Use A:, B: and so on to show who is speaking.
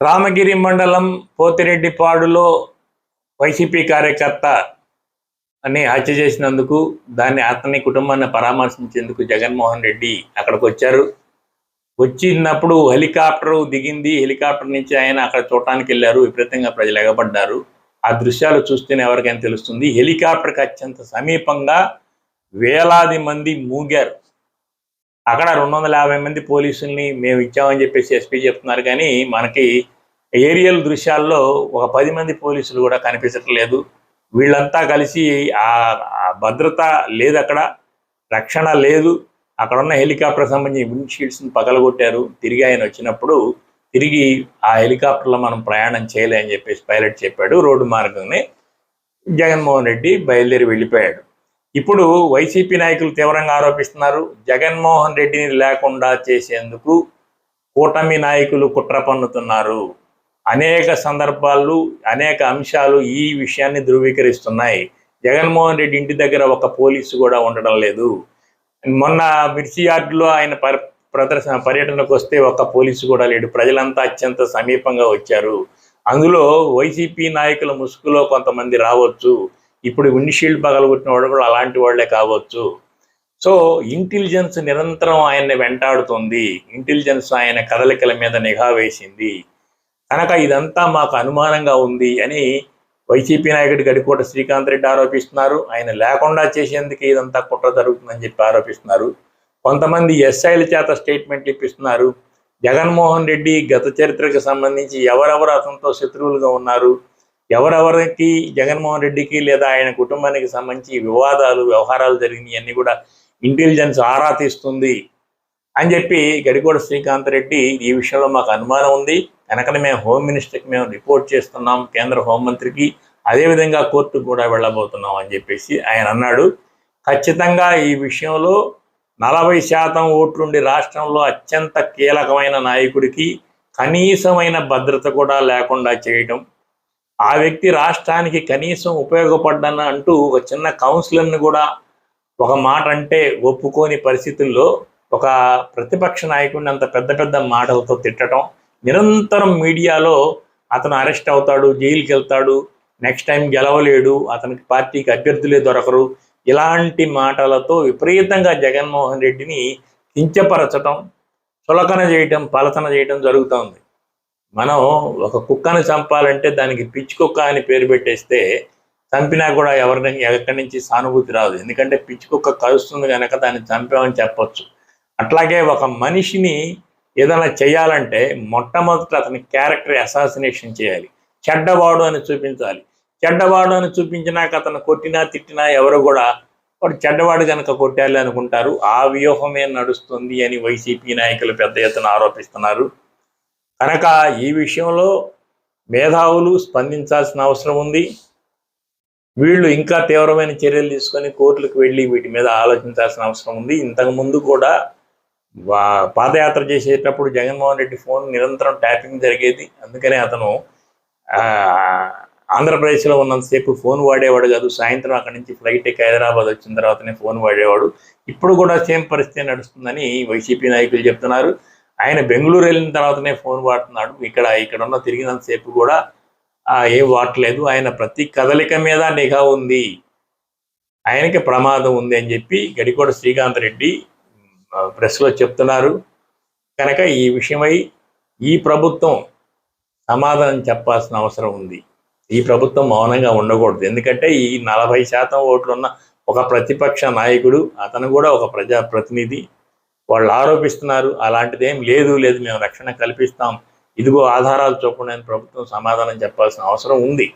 A: రామగిరి మండలం పోతిరెడ్డిపాడులో వైసీపీ కార్యకర్త అని హత్య చేసినందుకు దాన్ని అతని కుటుంబాన్ని పరామర్శించేందుకు జగన్మోహన్ రెడ్డి అక్కడికి వచ్చారు. వచ్చినప్పుడు హెలికాప్టర్ దిగింది. హెలికాప్టర్ నుంచి ఆయన అక్కడ చూడటానికి వెళ్ళారు. విపరీతంగా ప్రజలు ఎగబడ్డారు. ఆ దృశ్యాలు చూస్తేనే ఎవరికైనా తెలుస్తుంది. హెలికాప్టర్కి అత్యంత సమీపంగా వేలాది మంది మూగారు. అక్కడ రెండు వందల యాభై మంది పోలీసుల్ని మేము ఇచ్చామని చెప్పేసి ఎస్పీ చెప్తున్నారు కానీ మనకి ఏరియల్ దృశ్యాల్లో ఒక పది మంది పోలీసులు కూడా కనిపించట్లేదు. వీళ్ళంతా కలిసి ఆ భద్రత లేదు అక్కడ రక్షణ లేదు. అక్కడ ఉన్న హెలికాప్టర్ సంబంధించి విండ్షీల్డ్స్ని పగలగొట్టారు. తిరిగి ఆయన వచ్చినప్పుడు తిరిగి ఆ హెలికాప్టర్లో మనం ప్రయాణం చేయలే అని చెప్పేసి పైలట్ చెప్పాడు. రోడ్డు మార్గంని జగన్మోహన్ రెడ్డి బయలుదేరి వెళ్ళిపోయాడు. ఇప్పుడు వైసీపీ నాయకులు తీవ్రంగా ఆరోపిస్తున్నారు. జగన్మోహన్ రెడ్డిని లేకుండా చేసేందుకు కూటమి నాయకులు కుట్ర పన్నుతున్నారు. అనేక సందర్భాలు అనేక అంశాలు ఈ విషయాన్ని ధృవీకరిస్తున్నాయి. జగన్మోహన్ రెడ్డి ఇంటి దగ్గర ఒక పోలీసు కూడా ఉండడం లేదు. మొన్న మిర్చి యార్డులో ఆయన పర్ ప్రదర్శన పర్యటనకు వస్తే ఒక పోలీసు కూడా లేడు. ప్రజలంతా అత్యంత సమీపంగా వచ్చారు. అందులో వైసీపీ నాయకుల ముసుగులో కొంతమంది రావచ్చు. ఇప్పుడు విండ్షీల్డ్ పగలగొట్టిన వాడు కూడా అలాంటి వాళ్ళే కావచ్చు. సో ఇంటెలిజెన్స్ నిరంతరం ఆయన్ని వెంటాడుతుంది. ఇంటెలిజెన్స్ ఆయన కదలికల మీద నిఘా వేసింది. కనుక ఇదంతా మాకు అనుమానంగా ఉంది అని వైసీపీ నాయకుడి గడికోట శ్రీకాంత్ రెడ్డి ఆరోపిస్తున్నారు. ఆయన లేకుండా చేసేందుకు ఇదంతా కుట్ర జరుగుతుందని చెప్పి ఆరోపిస్తున్నారు. కొంతమంది ఎస్ఐల చేత స్టేట్మెంట్ ఇప్పిస్తున్నారు. జగన్మోహన్ రెడ్డి గత చరిత్రకు సంబంధించి ఎవరెవరు అతనితో శత్రువులుగా ఉన్నారు? ఎవరెవరికి జగన్మోహన్ రెడ్డికి లేదా ఆయన కుటుంబానికి సంబంధించి వివాదాలు వ్యవహారాలు జరిగినాయి కూడా ఇంటెలిజెన్స్ ఆరా తీస్తుంది అని చెప్పి గడికోడ శ్రీకాంత్ రెడ్డి ఈ విషయంలో మాకు అనుమానం ఉంది. కనుకనే మేము హోమ్ మినిస్టర్కి మేము రిపోర్ట్ చేస్తున్నాం కేంద్ర హోంమంత్రికి అదేవిధంగా కోర్టుకు కూడా వెళ్ళబోతున్నాం అని చెప్పేసి ఆయన అన్నాడు. ఖచ్చితంగా ఈ విషయంలో నలభై శాతం ఓట్లుండి రాష్ట్రంలో అత్యంత కీలకమైన నాయకుడికి కనీసమైన భద్రత కూడా లేకుండా చేయటం ఆ వ్యక్తి రాష్ట్రానికి కనీసం ఉపయోగపడ్డన అంటూ ఒక చిన్న కౌన్సిలర్ని కూడా ఒక మాట అంటే ఒప్పుకోని పరిస్థితుల్లో ఒక ప్రతిపక్ష నాయకుడిని అంత పెద్ద పెద్ద మాటలతో తిట్టడం నిరంతరం మీడియాలో అతను అరెస్ట్ అవుతాడు జైలుకి వెళ్తాడు నెక్స్ట్ టైం గెలవలేడు అతనికి పార్టీకి అభ్యర్థులే దొరకరు ఇలాంటి మాటలతో విపరీతంగా జగన్మోహన్ రెడ్డిని కించపరచటం చులకన చేయటం పలతన చేయటం జరుగుతోంది. మనం ఒక కుక్కను చంపాలంటే దానికి పిచ్చి కుక్క అని పేరు పెట్టేస్తే చంపినా కూడా ఎవరిని ఎక్కడి నుంచి సానుభూతి రాదు. ఎందుకంటే పిచ్చి కుక్క కలుస్తుంది కనుక దాన్ని చంపామని చెప్పొచ్చు. అట్లాగే ఒక మనిషిని ఏదైనా చేయాలంటే మొట్టమొదట అతని క్యారెక్టర్ అసాసినేషన్ చేయాలి. చెడ్డవాడు అని చూపించాలి. చెడ్డవాడు అని చూపించినాక అతను కొట్టినా తిట్టినా ఎవరు కూడా వాడు చెడ్డవాడు కనుక కొట్టాలి అనుకుంటారు. ఆ వ్యూహమే నడుస్తుంది అని వైసీపీ నాయకులు పెద్ద ఎత్తున ఆరోపిస్తున్నారు. కనుక ఈ విషయంలో మేధావులు స్పందించాల్సిన అవసరం ఉంది. వీళ్ళు ఇంకా తీవ్రమైన చర్యలు తీసుకొని కోర్టులకు వెళ్ళి వీటి మీద ఆలోచించాల్సిన అవసరం ఉంది. ఇంతకు ముందు కూడా పాదయాత్ర చేసేటప్పుడు జగన్మోహన్ రెడ్డి ఫోన్ నిరంతరం ట్యాపింగ్ జరిగేది. అందుకనే అతను ఆంధ్రప్రదేశ్లో ఉన్నంతసేపు ఫోన్ వాడేవాడు కాదు. సాయంత్రం అక్కడి నుంచి ఫ్లైట్ ఎక్కి హైదరాబాద్ వచ్చిన తర్వాతనే ఫోన్ వాడేవాడు. ఇప్పుడు కూడా సేమ్ పరిస్థితి నడుస్తుందని వైసీపీ నాయకులు చెప్తున్నారు. ఆయన బెంగళూరు వెళ్ళిన తర్వాతనే ఫోన్ వాడుతున్నాడు. ఇక్కడ ఇక్కడ ఉన్న తిరిగినంతసేపు కూడా ఏం వాడట్లేదు ఆయన ప్రతి కదలిక మీద నిఘా ఉంది. ఆయనకి ప్రమాదం ఉంది అని చెప్పి గడికోట శ్రీకాంత్ రెడ్డి ప్రెస్లో చెప్తున్నారు. కనుక ఈ విషయమై ఈ ప్రభుత్వం సమాధానం చెప్పాల్సిన అవసరం ఉంది. ఈ ప్రభుత్వం మౌనంగా ఉండకూడదు. ఎందుకంటే ఈ నలభై శాతం ఓట్లున్న ఒక ప్రతిపక్ష నాయకుడు అతను కూడా ఒక ప్రజా ప్రతినిధి. వాళ్ళు ఆరోపిస్తున్నారు అలాంటిదేం లేదు లేదు మేము రక్షణ కల్పిస్తాం. ఇదిగో ఆధారాలు చూపడానికి ప్రభుత్వం సమాధానం చెప్పాల్సిన అవసరం ఉంది.